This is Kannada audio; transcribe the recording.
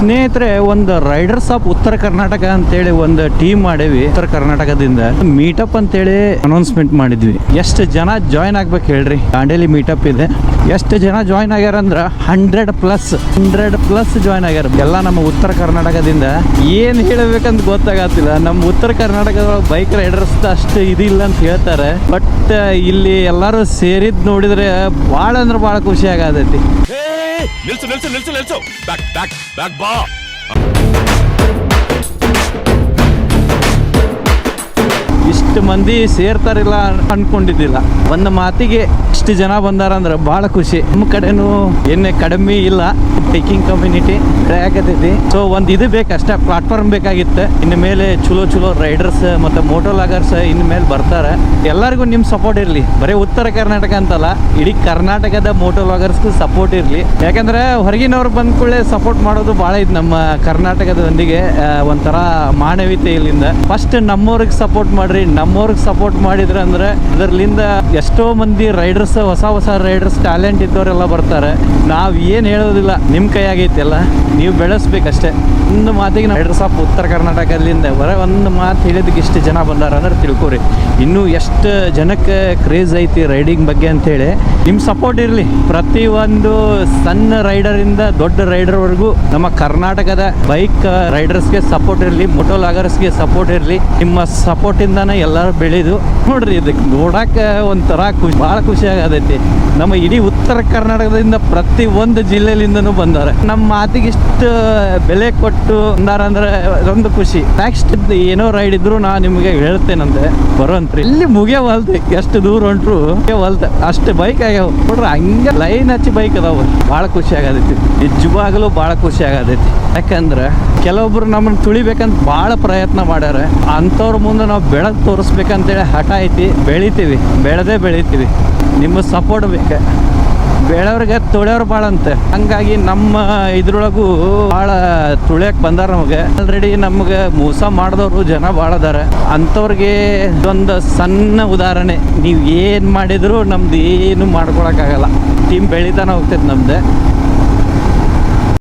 ಸ್ನೇಹಿತರೆ, ಒಂದು ರೈಡರ್ಸ್ ಆಫ್ ಉತ್ತರ ಕರ್ನಾಟಕ ಅಂತೇಳಿ ಒಂದು ಟೀಮ್ ಮಾಡೇವಿ ಉತ್ತರ ಕರ್ನಾಟಕದಿಂದ ಮೀಟಪ್ ಅಂತೇಳಿ ಅನೌನ್ಸ್ಮೆಂಟ್ ಮಾಡಿದ್ವಿ. ಎಷ್ಟು ಜನ ಜಾಯ್ನ್ ಆಗ್ಬೇಕು ಹೇಳ್ರಿ? ದಾಂಡೇಲಿ ಮೀಟಪ್ ಇದೆ. ಎಷ್ಟು ಜನ ಜಾಯ್ನ್ ಆಗ್ಯಾರ ಅಂದ್ರ hundred plus hundred plus join ಆಗ್ಯಾರ. ಎಲ್ಲ ನಮ್ಮ ಉತ್ತರ ಕರ್ನಾಟಕದಿಂದ ಏನ್ ಹೇಳಬೇಕಂತ ಗೊತ್ತಾಗತ್ತಿಲ್ಲ. ನಮ್ಮ ಉತ್ತರ ಕರ್ನಾಟಕದೊಳಗೆ ಬೈಕ್ ರೈಡರ್ಸ್ ಅಷ್ಟು ಇದಿಲ್ಲ ಅಂತ ಹೇಳ್ತಾರೆ. ಬಟ್ ಇಲ್ಲಿ ಎಲ್ಲರೂ ಸೇರಿದ್ ನೋಡಿದ್ರೆ ಭಾಳ ಅಂದ್ರೆ ಭಾಳ ಖುಷಿ ಆಗತೈತಿ. నిల్చు నిల్చు నిల్చు నిల్చు. బ్యాక్ బ్యాక్ బ్యాక్ బా ಇಷ್ಟು ಮಂದಿ ಸೇರ್ತಾರಿಲ್ಲ ಅನ್ಕೊಂಡಿದ್ದಿಲ್ಲ. ಒಂದು ಮಾತಿಗೆ ಇಷ್ಟು ಜನ ಬಂದಾರಂದ್ರೆ ಭಾಳ ಖುಷಿ. ನಮ್ಮ ಕಡೆನೂ ಏನೇ ಕಡಿಮೆ ಇಲ್ಲ. ಟೇಕಿಂಗ್ ಕಮ್ಯುನಿಟಿ ಆಗತೈತಿ ಸೊ ಒಂದು ಇದು ಬೇಕಷ್ಟೇ ಪ್ಲಾಟ್ಫಾರ್ಮ್ ಬೇಕಾಗಿತ್ತು. ಇನ್ನು ಮೇಲೆ ಚಲೋ ಚಲೋ ರೈಡರ್ಸ್ ಮತ್ತು ಮೋಟೋ ಲಾಗರ್ಸ್ ಇನ್ನು ಮೇಲೆ ಬರ್ತಾರೆ. ಎಲ್ಲರಿಗೂ ನಿಮ್ಮ ಸಪೋರ್ಟ್ ಇರಲಿ. ಬರೀ ಉತ್ತರ ಕರ್ನಾಟಕ ಅಂತಲ್ಲ, ಇಡೀ ಕರ್ನಾಟಕದ ಮೋಟೋ ಲಾಗರ್ಸ್ಗೂ ಸಪೋರ್ಟ್ ಇರಲಿ. ಯಾಕಂದ್ರೆ ಹೊರಗಿನವ್ರು ಬಂದ ಕೂಡಲೇ ಸಪೋರ್ಟ್ ಮಾಡೋದು ಭಾಳ ಇದು ನಮ್ಮ ಕರ್ನಾಟಕದೊಂದಿಗೆ ಒಂಥರ ಮಾನವೀಯತೆ ಇಲ್ಲಿಂದ. ಫಸ್ಟ್ ನಮ್ಮವ್ರಿಗೆ ಸಪೋರ್ಟ್ ಮಾಡ್ರಿ ನಮ್ಮವ್ರಿಗೆ ಸಪೋರ್ಟ್ ಮಾಡಿದ್ರೆ ಅಂದ್ರೆ ಇದರಲ್ಲಿಂದ ಎಷ್ಟೋ ಮಂದಿ ರೈಡರ್ಸ್ ಹೊಸ ಹೊಸ ರೈಡರ್ಸ್ ಟ್ಯಾಲೆಂಟ್ ಇದ್ದವರೆಲ್ಲ ಬರ್ತಾರೆ. ನಾವು ಏನು ಹೇಳೋದಿಲ್ಲ ನಿಮ್ಮ ಕೈಯಾಗೈತಿ ಎಲ್ಲ ನೀವು ಬೆಳೆಸ್ಬೇಕಷ್ಟೇ. ಒಂದು ಮಾತಿಗೆ ರೈಡರ್ಸ್ ಸಾಪ್ ಉತ್ತರ ಕರ್ನಾಟಕದಿಂದ ಹೊರ ಒಂದು ಮಾತು ಹೇಳಿದಕ್ಕೆ ಇಷ್ಟು ಜನ ಬಂದಾರ ಅಂದ್ರೆ ತಿಳ್ಕೊರಿ. ಇನ್ನೂ ಎಷ್ಟು ಜನಕ್ಕೆ ಕ್ರೇಜ್ ಐತಿ ರೈಡಿಂಗ್ ಬಗ್ಗೆ ಅಂತೇಳಿ ನಿಮ್ಮ ಸಪೋರ್ಟ್ ಇರಲಿ. ಪ್ರತಿಯೊಂದು ಸಣ್ಣ ರೈಡರಿಂದ ದೊಡ್ಡ ರೈಡರ್ವರೆಗೂ ನಮ್ಮ ಕರ್ನಾಟಕದ ಬೈಕ್ ರೈಡರ್ಸ್ಗೆ ಸಪೋರ್ಟ್ ಇರಲಿ ಮೋಟೋ ಲಾಗರ್ಸ್ಗೆ ಸಪೋರ್ಟ್ ಇರಲಿ. ನಿಮ್ಮ ಸಪೋರ್ಟಿಂದಾನೇ ಎಲ್ಲರೂ ಬೆಳೆದು ನೋಡ್ರಿ ಇದಕ್ಕೆ ನೋಡಕ್ಕೆ ಒಂಥರ ಖುಷಿ, ಭಾಳ ಖುಷಿ ಆಗತೈತಿ. ನಮ್ಮ ಇಡೀ ಉತ್ತರ ಕರ್ನಾಟಕದಿಂದ ಪ್ರತಿ ಒಂದು ಜಿಲ್ಲೆಲಿಂದನೂ ಬಂದಾರೆ. ನಮ್ಮ ಮಾತಿಗೆ ಇಷ್ಟು ಬೆಲೆ ಕೊಟ್ಟು ಬಂದಾರ ಅಂದ್ರೆ ಅದೊಂದು ಖುಷಿ. ನೆಕ್ಸ್ಟ್ ಏನೋ ರೈಡ್ ಇದ್ರು ನಾ ನಿಮಗೆ ಹೇಳ್ತೇನಂತೆ ಬರೋಂತ್ರಿ ಇಲ್ಲಿ ಮುಗಿಯವಲ್ದು ಎಷ್ಟು ದೂರ ಹೊಂಟ್ರು ಮುಗಿಯವಲ್ದು ಅಷ್ಟು ಬೈಕ್ ಆಗ್ಯಾವ ನೋಡ್ರಿ, ಹಂಗೆ ಲೈನ್ ಹಚ್ಚಿ ಬೈಕ್ ಅದಾವ. ಭಾಳ ಖುಷಿ ಆಗತೈತಿ. ನಿಜವಾಗಲೂ ಭಾಳ ಖುಷಿ ಆಗತೈತಿ. ಯಾಕಂದ್ರೆ ಕೆಲವೊಬ್ರು ನಮ್ಮನ್ನ ತುಳಿಬೇಕಂತ ಭಾಳ ಪ್ರಯತ್ನ ಮಾಡ್ಯಾರ. ಅಂಥವ್ರ ಮುಂದೆ ನಾವು ಬೆಳಕು ತೋರಿಸ್ಬೇಕಂತೇಳಿ ಹಠ ಐತಿ. ಬೆಳಿತೀವಿ. ಬೆಳೆದೇ ಬೆಳಿತೀವಿ. ನಿಮ್ಮ ಸಪೋರ್ಟ್ ಬೇಕು. ಬೆಳೆಯವ್ರಿಗೆ ತುಳಿಯೋರು ಭಾಳ ಅಂತೆ ಹಂಗಾಗಿ ನಮ್ಮ ಇದ್ರೊಳಗೂ ಭಾಳ ತುಳಿಯಕ್ ಬಂದಾರ ನಮಗೆ. ಆಲ್ರೆಡಿ ನಮ್ಗೆ ಮೋಸ ಮಾಡಿದವರು ಜನ ಭಾಳ ಅದಾರ. ಅಂಥವ್ರಿಗೆ ಒಂದು ಸಣ್ಣ ಉದಾಹರಣೆ. ನೀವು ಏನು ಮಾಡಿದ್ರು ನಮ್ದು ಏನು ಮಾಡ್ಕೊಳಕ್ಕಾಗಲ್ಲ ಟೀಮ್ ಬೆಳೀತಾನೆ ಹೋಗ್ತೈತೆ ನಮ್ದು.